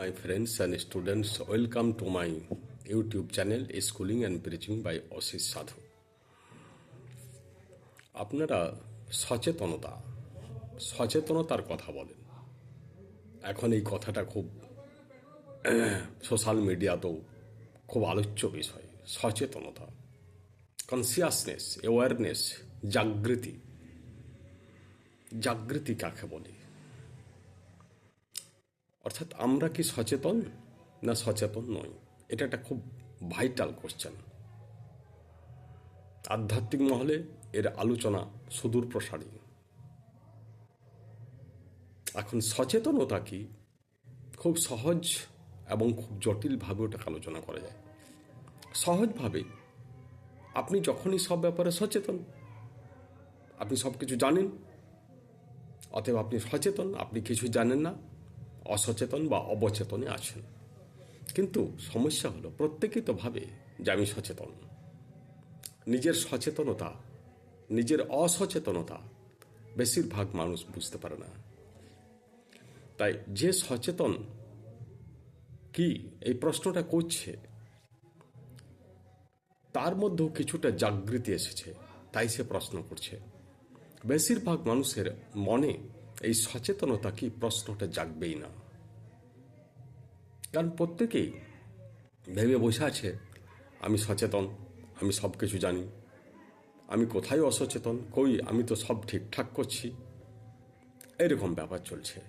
My friends and students, welcome to my YouTube channel Schooling and Preaching by Osis Sadhu. আপনারা সচেতনতা সচেতনতার কথা বলেন। এখন এই কথাটা খুব সোশ্যাল মিডিয়াতেও খুব আলোচ্য বিষয় সচেতনতা কনসিয়াসনেস অ্যাওয়ারনেস জাগৃতি। জাগৃতি কাকে বলে? অর্থাৎ আমরা কি সচেতন না সচেতন নই? এটা একটা খুব ভাইটাল কোশ্চেন আধ্যাত্মিক মহলে এর আলোচনা সুদূর প্রসারী। এখন সচেতনতা কি? খুব সহজ এবং খুব জটিলভাবে ওটাকে আলোচনা করা যায়। সহজভাবে আপনি যখনই সব ব্যাপারে সচেতন, আপনি সব কিছু জানেন, অতএব আপনি সচেতন, আপনি কিছু জানেন না অসচেতন বা অবচেতনে আছেন। কিন্তু সমস্যা হলো প্রত্যেকেই তো ভাবে যে আমি সচেতন। নিজের সচেতনতা, নিজের অসচেতনতা বেশিরভাগ মানুষ বুঝতে পারে না। তাই যে সচেতন কি এই প্রশ্নটা করছে, তার মধ্যেও কিছুটা জাগৃতি এসেছে, তাই সে প্রশ্ন করছে। বেশিরভাগ মানুষের মনে এই সচেতনতা কি প্রশ্নটা জাগবেই না। কারণ প্রত্যেকেই ভেবে বসে আছে, আমি সচেতন, আমি সব কিছু জানি, আমি কোথায় অসচেতন, কই, আমি তো সব ঠিকঠাক করছি। এরকম ব্যাপার চলছে।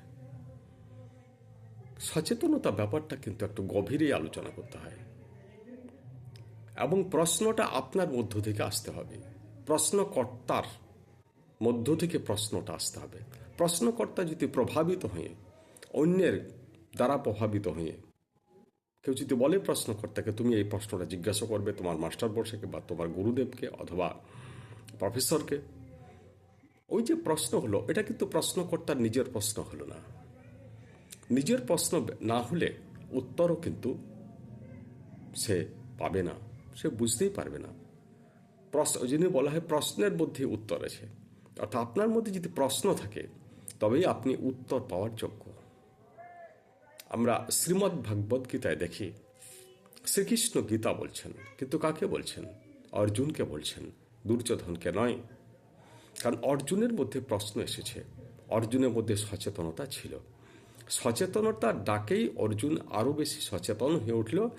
সচেতনতা ব্যাপারটা কিন্তু একটু গভীরেই আলোচনা করতে হয়। এবং প্রশ্নটা আপনার মধ্য থেকে আসতে হবে। প্রশ্নকর্তার মধ্য থেকে প্রশ্নটা আসতে হবে। প্রশ্নকর্তা যদি প্রভাবিত হয়ে, অন্যের দ্বারা প্রভাবিত হয়ে, কেউ যদি বলে প্রশ্নকর্তাকে, তুমি এই প্রশ্নটা জিজ্ঞাসা করবে তোমার মাস্টার বর্ষকে বা তোমার গুরুদেবকে অথবা প্রফেসরকে? ওই যে প্রশ্ন হলো, এটা কিন্তু প্রশ্নকর্তার নিজের প্রশ্ন হলো না। নিজের প্রশ্ন না হলে উত্তরও কিন্তু সে পাবে না, সে বুঝতেই পারবে না। প্রশ্ন জন্য বলা হয় প্রশ্নের মধ্যে উত্তর আছে। অর্থাৎ আপনার মধ্যে যদি প্রশ্ন থাকে, তবেই আপনি উত্তর পাওয়ার যোগ্য। আমরা শ্রীমদ্ ভাগবত গীতায় দেখি, শ্রীকৃষ্ণ গীতা বলছেন, কিন্তু কাকে বলছেন? অর্জুনকে বলছেন, দুর্যোধনকে নয়। কারণ অর্জুনের মধ্যে প্রশ্ন এসেছে, অর্জুনের মধ্যে সচেতনতা ছিল। সচেতনতার ডাকেই অর্জুন আরও বেশি সচেতন হয়ে উঠল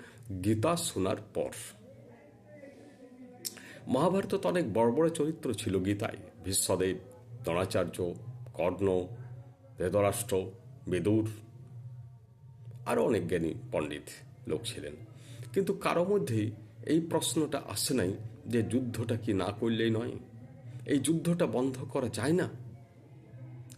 গীতা শোনার পর। মহাভারত অনেক বড় বড় চরিত্র ছিল গীতায়। ভীষ্মদেব দ্রোণাচার্য, কর্ণ বেদরাষ্ট্র বেদুর আরও অনেক জ্ঞানী পণ্ডিত লোক ছিলেন। কিন্তু কারও মধ্যেই এই প্রশ্নটা আসে নাই যে যুদ্ধটা কি না করলেই নয়? এই যুদ্ধটা বন্ধ করা যায় না?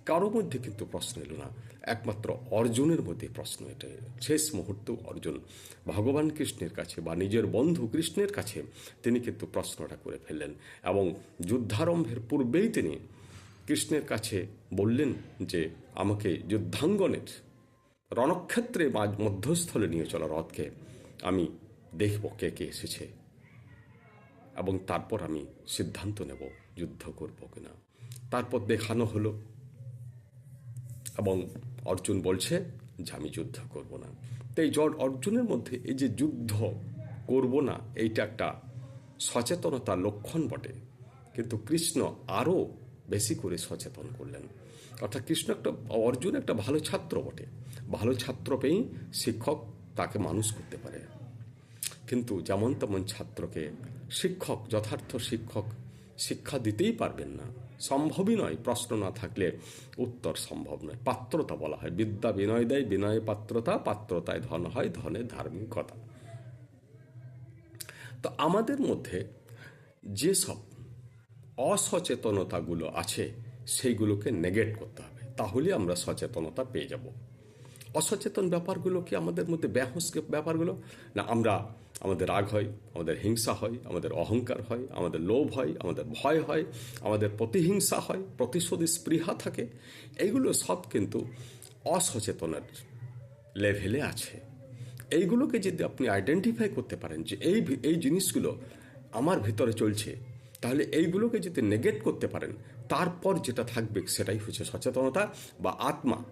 কারও মধ্যে কিন্তু প্রশ্ন এলো না। একমাত্র অর্জুনের মধ্যে প্রশ্ন এটা শেষ মুহূর্ত অর্জুন ভগবান কৃষ্ণের কাছে বা নিজের বন্ধু কৃষ্ণের কাছে তিনি কিন্তু প্রশ্নটা করে ফেললেন এবং যুদ্ধারম্ভের পূর্বেই তিনি কৃষ্ণের কাছে বললেন যে, আমাকে যুদ্ধাঙ্গনের রণক্ষেত্রে মাঝ মধ্যস্থলে নিয়ে চলা রথকে। আমি দেখব কে কে এসেছে এবং তারপর আমি সিদ্ধান্ত নেব যুদ্ধ করব কিনা। তারপর দেখানো হলো এবং অর্জুন বলছে যে, আমি যুদ্ধ করব না। তো এই জট অর্জুনের মধ্যে এই যে যুদ্ধ করব না, এইটা একটা সচেতনতার লক্ষণ বটে। কিন্তু কৃষ্ণ আরও বেশি করে সচেতন করলেন। অর্থাৎ কৃষ্ণ একটা, অর্জুন একটা ভালো ছাত্র বটে। ভালো ছাত্র পেয়েই শিক্ষক তাকে মানুষ করতে পারে। কিন্তু যেমন তেমন ছাত্রকে শিক্ষক, যথার্থ শিক্ষক শিক্ষা দিতেই পারবেন না। সম্ভবই নয়, প্রশ্ন না থাকলে উত্তর সম্ভব নয়। পাত্রতা বলা হয়। বিদ্যা বিনয় দেয়, বিনয় পাত্রতা, পাত্রতায় ধন হয়, ধনে ধার্মিকতা তো আমাদের মধ্যে যেসব অসচেতনতাগুলো আছে, সেইগুলোকে নেগেট করতে হবে। তাহলে আমরা সচেতনতা পেয়ে যাব। অসচেতন ব্যাপারগুলো কি আমাদের মধ্যে ব্যাহস ব্যাপারগুলো? না, আমরা আমাদের রাগ হয়, আমাদের হিংসা হয়, আমাদের অহংকার হয়, আমাদের লোভ হয়, আমাদের ভয় হয়, আমাদের প্রতিহিংসা হয়, প্রতিশোধী স্পৃহা থাকে। এইগুলো সব কিন্তু অসচেতনের লেভেলে আছে। এইগুলোকে যদি আপনি আইডেন্টিফাই করতে পারেন যে এই এই জিনিসগুলো আমার ভিতরে চলছে, তাহলে এইগুলোকে যদি নেগেট করতে পারেন, তারপর যেটা থাকবে সেটাই হচ্ছে সচেতনতা বা আত্মা।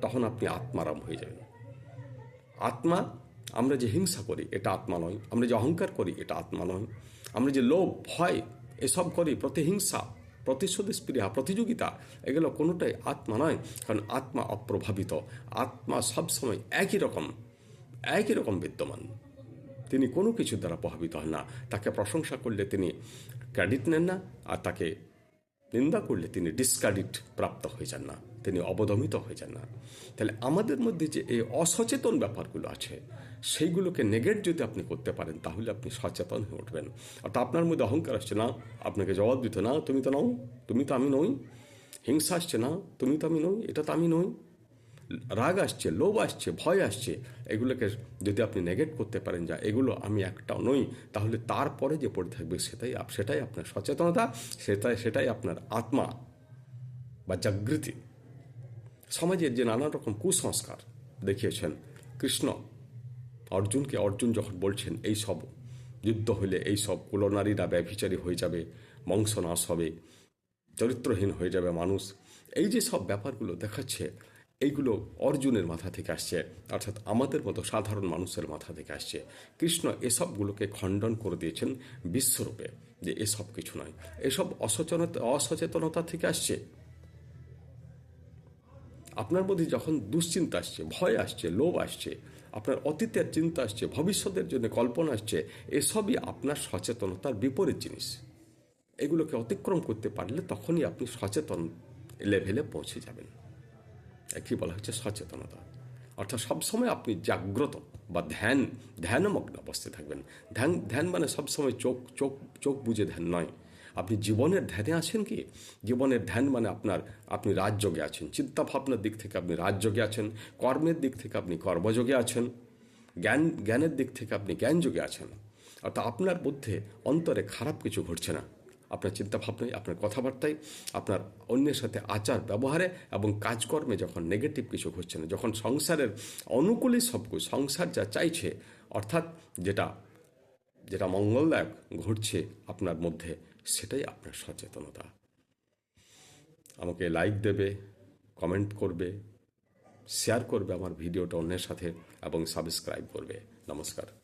তখন আপনি আত্মারাম হয়ে যাবেন। আত্মা আমরা যে হিংসা করি, এটা আত্মা নয়। আমরা যে অহংকার করি, এটা আত্মা নয়। আমরা যে লোভ, ভয়, এসব করি প্রতিহিংসা প্রতিশোধ স্পৃহা প্রতিযোগিতা, এগুলো কোনোটাই আত্মা নয়, কারণ আত্মা অপ্রভাবিত। আত্মা সবসময় একই রকম একই রকম বিদ্যমান। তিনি কোনো কিছু দ্বারা প্রভাবিত হন না। তাকে প্রশংসা করলে তিনি ক্রেডিট নেন না, আর তাকে নিন্দা করলে তিনি ডিসক্রেডিট প্রাপ্ত হয়ে যান না। তিনি অবদমিত হয়ে যান না। তাহলে আমাদের মধ্যে যে এই অসচেতন ব্যাপারগুলো আছে, সেইগুলোকে নেগেট যদি আপনি করতে পারেন, তাহলে আপনি সচেতন হয়ে উঠবেন। অর্থাৎ আপনার মধ্যে অহংকার আসছে না, আপনাকে জবাব দিতে না, তুমি তো নও, তুমি তো আমি নই। হিংসা আসছে না, তুমি তো আমি নই, এটা তো আমি নই। রাগ আসছে, লোভ আসছে, ভয় আসছে, এগুলোকে যদি আপনি নেগেট করতে পারেন যা, এগুলো আমি একটাও নই, তাহলে তারপরে যে পড়ে থাকবে সেটাই সেটাই আপনার সচেতনতা, সেটাই সেটাই আপনার আত্মা বা জাগৃতি সমাজের যে নানা রকম কুসংস্কার দেখিয়েছেন, কৃষ্ণ, অর্জুনকে অর্জুন যখন বলছেন, এই সব যুদ্ধ হলে এই সব কুলনারীরা ব্যভিচারী হয়ে যাবে, বংশনাশ হবে, চরিত্রহীন হয়ে যাবে মানুষ। এই যে সব ব্যাপারগুলো দেখাচ্ছে, এইগুলো অর্জুনের মাথা থেকে আসছে, অর্থাৎ আমাদের মতো সাধারণ মানুষের মাথা থেকে আসছে। কৃষ্ণ এসবগুলোকে খণ্ডন করে দিয়েছেন বিশ্বরূপে, যে এসব কিছু নয়। এসব অসচেতনতা অসচেতনতা থেকে আসছে। আপনার মধ্যে যখন দুশ্চিন্তা আসছে, ভয় আসছে, লোভ আসছে, আপনার অতীতের চিন্তা আসছে, ভবিষ্যতের জন্য কল্পনা আসছে, এসবই আপনার সচেতনতার বিপরীত জিনিস। এগুলোকে অতিক্রম করতে পারলে তখনই আপনি সচেতন লেভেলে পৌঁছে যাবেন। একই বলা হচ্ছে সচেতনতা। অর্থাৎ সবসময় আপনি জাগ্রত বা ধ্যান, ধ্যানমগ্ন অবস্থায় থাকবেন। ধ্যান ধ্যান মানে সবসময় চোখ চোখ চোখ বুঝে ধ্যান নয়। আপনি জীবনের ধ্যানে আছেন কি? জীবনের ধ্যান মানে আপনার, আপনি রাজযোগে আছেন। চিন্তাভাবনার দিক থেকে আপনি রাজযোগে আছেন, কর্মের দিক থেকে আপনি কর্মযোগে আছেন, জ্ঞান, জ্ঞানের দিক থেকে আপনি জ্ঞানযোগে আছেন। অর্থাৎ আপনার মধ্যে অন্তরে খারাপ কিছু ঘটছে না। আপনার চিন্তাভাবনায়, আপনার কথাবার্তায়, আপনার অন্যের সাথে আচার ব্যবহারে এবং কাজকর্মে যখন নেগেটিভ কিছু ঘটছে না, যখন সংসারের অনুকূলই সব কিছু সংসার যা চাইছে, অর্থাৎ যেটা যেটা মঙ্গলদায়ক ঘটছে আপনার মধ্যে, সেটাই আপনার সচেতনতা। আমাকে লাইক দেবে কমেন্ট করবে শেয়ার করবে আমার ভিডিওটা অন্যের সাথে এবং সাবস্ক্রাইব করবে। নমস্কার।